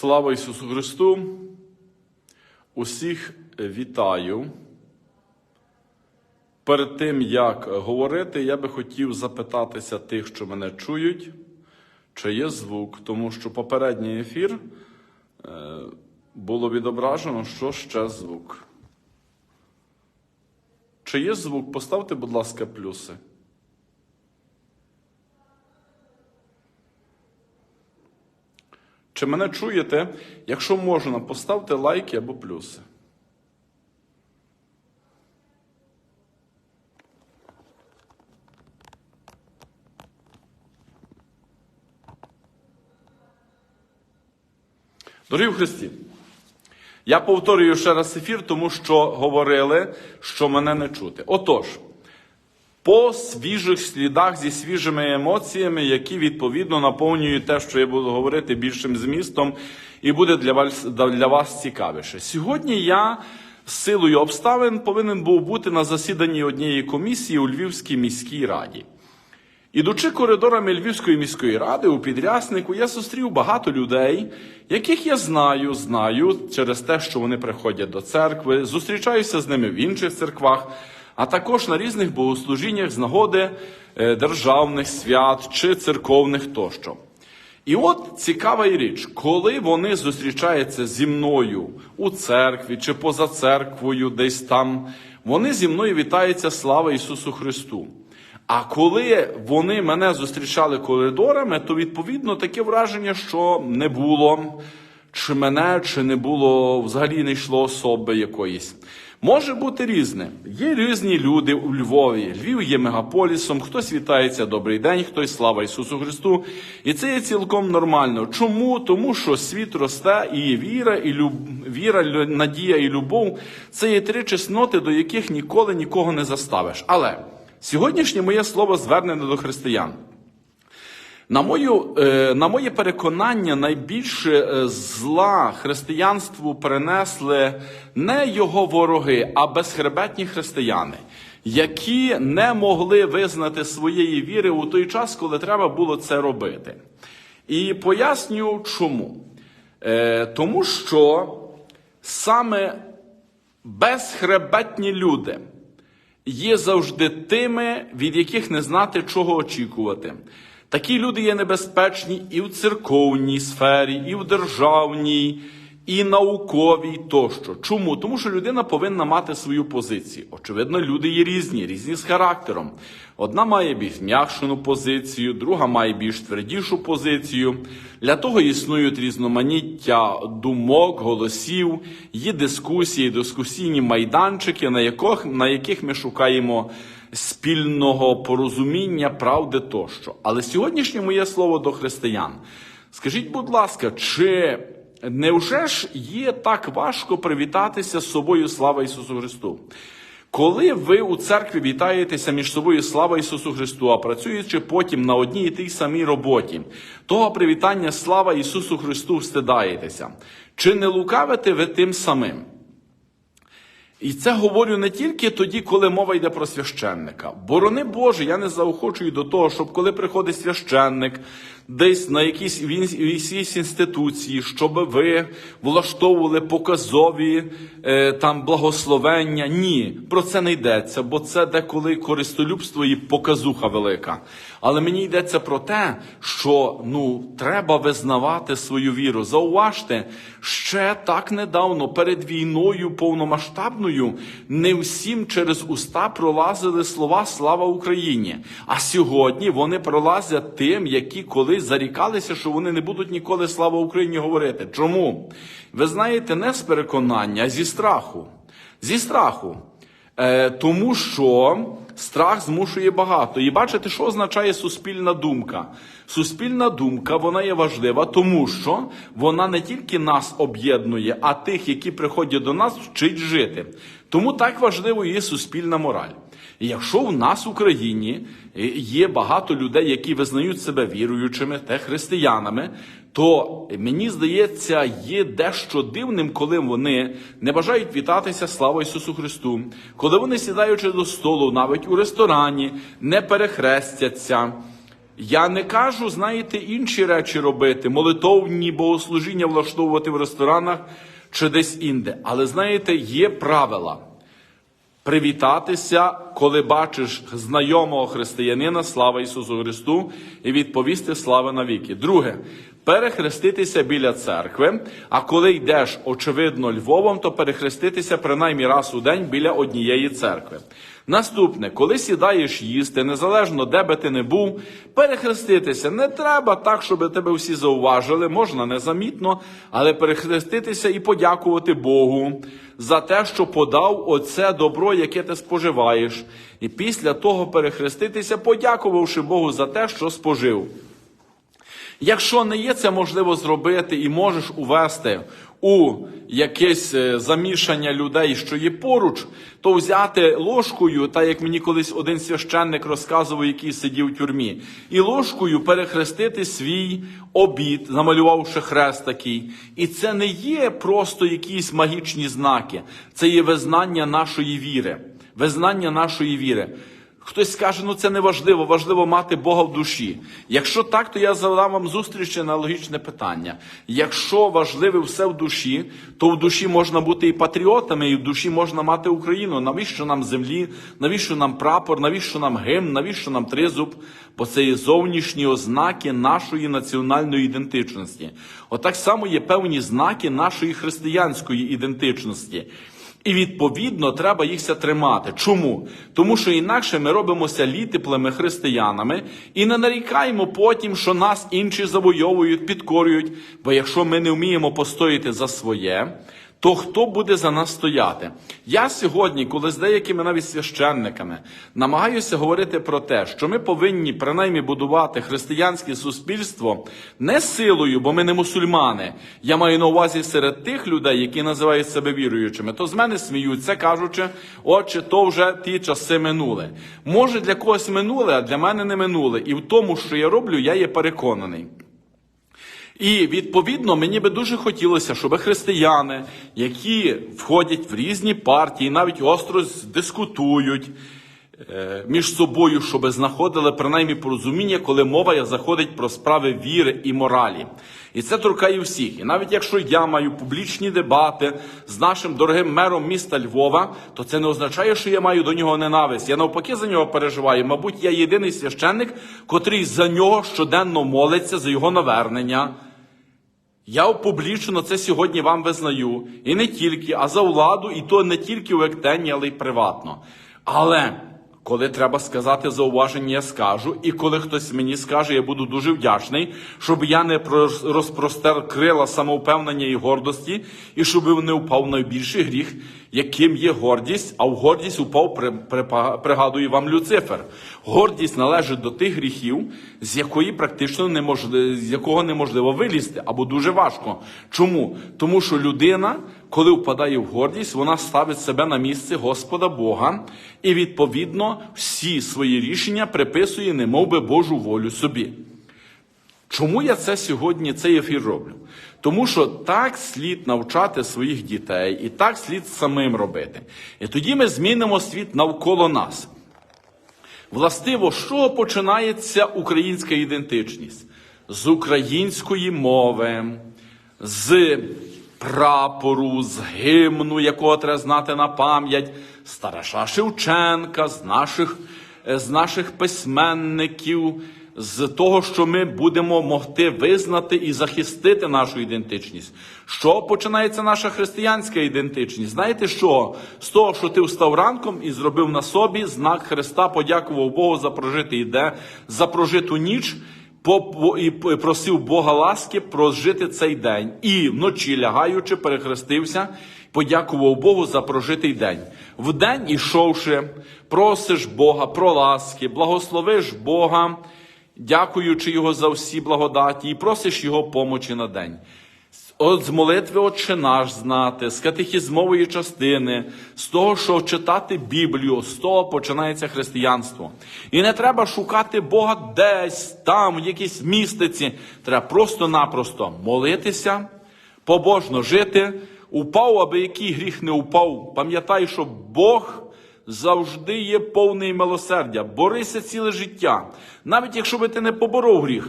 Слава Ісусу Христу! Усіх вітаю. Перед тим, як говорити, я би хотів запитатися тих, що мене чують, чи є звук, тому що попередній ефір е, було відображено, що ще звук. Чи є звук? Поставте, будь ласка, плюси. Чи мене чуєте? Якщо можна, поставте лайки або плюси. Дорогі в Христі, я повторюю ще раз ефір, тому що говорили, що мене не чути. Отож, по свіжих слідах зі свіжими емоціями, які відповідно наповнюють те, що я буду говорити більшим змістом, і буде для вас, для вас цікавіше. Сьогодні я з силою обставин повинен був бути на засіданні однієї комісії у Львівській міській раді. Ідучи коридорами Львівської міської ради у підряснику, я зустрів багато людей, яких я знаю, знаю через те, що вони приходять до церкви, зустрічаюся з ними в інших церквах, а також на різних богослужіннях з нагоди е, державних свят чи церковних тощо. І от цікава річ, коли вони зустрічаються зі мною у церкві чи поза церквою, десь там, вони зі мною вітаються слава Ісусу Христу. А коли вони мене зустрічали коридорами, то відповідно таке враження, що не було чи мене, чи не було, взагалі не йшло особи якоїсь. Може бути різне. Є різні люди у Львові. Львів є мегаполісом, хтось вітається добрий день, хтось слава Ісусу Христу. І це є цілком нормально. Чому? Тому що світ росте, і віра, і люб... віра, надія і любов це є три чесноти, до яких ніколи нікого не заставиш. Але сьогоднішнє моє слово звернене до християн. На, мою, е, на моє переконання, найбільше е, зла християнству принесли не його вороги, а безхребетні християни, які не могли визнати своєї віри у той час, коли треба було це робити. І поясню чому. Е, Тому що саме безхребетні люди є завжди тими, від яких не знати, чого очікувати. Такі люди є небезпечні і в церковній сфері, і в державній, і науковій тощо. Чому? Тому що людина повинна мати свою позицію. Очевидно, люди є різні, різні з характером. Одна має більш м'якшену позицію, друга має більш твердішу позицію. Для того існують різноманіття думок, голосів, є дискусії, дискусійні майданчики, на яких, на яких ми шукаємо спільного порозуміння, правди тощо. Але сьогоднішнє моє слово до християн. Скажіть, будь ласка, чи невже ж є так важко привітатися з собою слава Ісусу Христу? Коли ви у церкві вітаєтеся між собою слава Ісусу Христу, а працюючи потім на одній і тій самій роботі, того привітання слава Ісусу Христу встидаєтеся, чи не лукавите ви тим самим? І це говорю не тільки тоді, коли мова йде про священника. Борони Боже, я не заохочую до того, щоб коли приходить священник десь на якійсь якійсь інституції, щоб ви влаштовували показові е, там благословення. Ні, про це не йдеться, бо це деколи користолюбство і показуха велика. Але мені йдеться про те, що ну треба визнавати свою віру. Зауважте, ще так недавно перед війною повномасштабною не всім через уста пролазили слова Слава Україні. А сьогодні вони пролазять тим, які колись зарікалися, що вони не будуть ніколи слава Україні говорити. Чому? Ви знаєте, не з переконання, а зі страху. Зі страху. Е, тому що страх змушує багато. І бачите, що означає суспільна думка? Суспільна думка вона є важлива, тому що вона не тільки нас об'єднує, а тих, які приходять до нас, вчить жити. Тому так важливо є суспільна мораль. Якщо в нас в Україні е, є багато людей, які визнають себе віруючими та християнами, то мені здається, є дещо дивним, коли вони не бажають вітатися слава Ісусу Христу, коли вони сідаючи до столу, навіть у ресторані, не перехрестяться. Я не кажу, знаєте, інші речі робити, молитовні богослужіння влаштовувати в ресторанах чи десь інде. Але знаєте, є правила. Привітатися, коли бачиш знайомого християнина, слава Ісусу Христу, і відповісти слава навіки. Друге, перехреститися біля церкви. А коли йдеш, очевидно, Львовом, то перехреститися принаймні раз у день біля однієї церкви. Наступне, коли сідаєш їсти, незалежно де би ти не був, перехреститися не треба так, щоб тебе всі зауважили, можна незамітно, але перехреститися і подякувати Богу за те, що подав оце добро, яке ти споживаєш, і після того перехреститися, подякувавши Богу за те, що спожив. Якщо не є це можливо зробити і можеш увести у якесь е, замішання людей, що є поруч, то взяти ложкою, так як мені колись один священник розказував, який сидів у тюрмі, і ложкою перехрестити свій обід, намалювавши хрест такий. І це не є просто якісь магічні знаки, це є визнання нашої віри. Визнання нашої віри. Хтось скаже, ну це не важливо, важливо мати Бога в душі. Якщо так, то я задам вам зустріч аналогічне питання. Якщо важливе все в душі, то в душі можна бути і патріотами, і в душі можна мати Україну. Навіщо нам землі? Навіщо нам прапор? Навіщо нам гимн? Навіщо нам тризуб? Бо це є зовнішні ознаки нашої національної ідентичності. Отак само є певні знаки нашої християнської ідентичності. І відповідно треба їхся тримати. Чому? Тому що інакше ми робимося літиплими християнами і не нарікаємо потім, що нас інші завойовують, підкорюють. Бо якщо ми не вміємо постояти за своє, то хто буде за нас стояти? Я сьогодні, коли з деякими навіть священниками намагаюся говорити про те, що ми повинні принаймні будувати християнське суспільство не силою, бо ми не мусульмани. Я маю на увазі серед тих людей, які називають себе віруючими, то з мене сміються, кажучи, отче, то вже ті часи минули. Може для когось минули, а для мене не минули. І в тому, що я роблю, я є переконаний. І відповідно мені би дуже хотілося, щоб християни, які входять в різні партії, навіть остро дискутують між собою, щоб знаходили принаймні порозуміння, коли мова заходить про справи віри і моралі. І це торкає всіх. І навіть якщо я маю публічні дебати з нашим дорогим мером міста Львова, то це не означає, що я маю до нього ненависть. Я навпаки за нього переживаю. Мабуть, я єдиний священник, котрий за нього щоденно молиться за його навернення. Я публічно це сьогодні вам визнаю. І не тільки, а за владу, і то не тільки в ектені, але й приватно. Але коли треба сказати зауваження, я скажу. І коли хтось мені скаже, я буду дуже вдячний, щоб я не про- розпростер крила самовпевнення і гордості, і щоб не впав найбільший гріх, яким є гордість, а в гордість упав, при, при- пригадую вам Люцифер. Гордість належить до тих гріхів, з якої практично неможливо, з якого неможливо вилізти, або дуже важко. Чому? Тому що людина, коли впадає в гордість, вона ставить себе на місце Господа Бога і відповідно всі свої рішення приписує, немов би Божу волю собі. Чому я це сьогодні цей ефір роблю? Тому що так слід навчати своїх дітей, і так слід самим робити. І тоді ми змінимо світ навколо нас. Властиво, чого починається українська ідентичність? З української мови, з прапору, з гімну, якого треба знати на пам'ять, з Тараша Шевченка, з наших, з наших письменників, з того, що ми будемо могти визнати і захистити нашу ідентичність. Що починається наша християнська ідентичність? Знаєте що? З того, що ти встав ранком і зробив на собі знак Христа, подякував Богу за прожитий де, за прожиту ніч. І просив Бога ласки прожити цей день. І вночі лягаючи, перехрестився, подякував Богу за прожитий день. Вдень ішовши, просиш Бога про ласки, благословиш Бога, дякуючи Його за всі благодаті, і просиш Його помочі на день. От з молитви Отче наш знати, з катехізмової частини, з того, що читати Біблію, з того починається християнство. І не треба шукати Бога десь, там, в якійсь містиці. Треба просто-напросто молитися, побожно жити. Упав, аби який гріх не упав. Пам'ятай, що Бог завжди є повний милосердя. Борися ціле життя. Навіть якщо би ти не поборов гріх,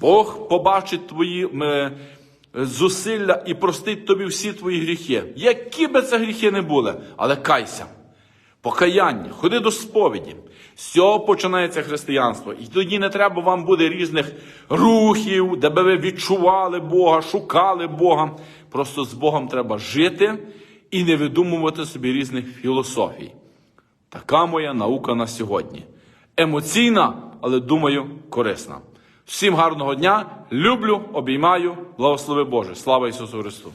Бог побачить твої е, зусилля і простить тобі всі твої гріхи. Які би це гріхи не були, але кайся. Покаяння, ходи до сповіді. З цього починається християнство. І тоді не треба вам буде різних рухів, де би ви відчували Бога, шукали Бога. Просто з Богом треба жити і не видумувати собі різних філософій. Така моя наука на сьогодні. Емоційна, але думаю, корисна. Всім гарного дня. Люблю, обіймаю. Благослови Боже. Слава Ісусу Христу!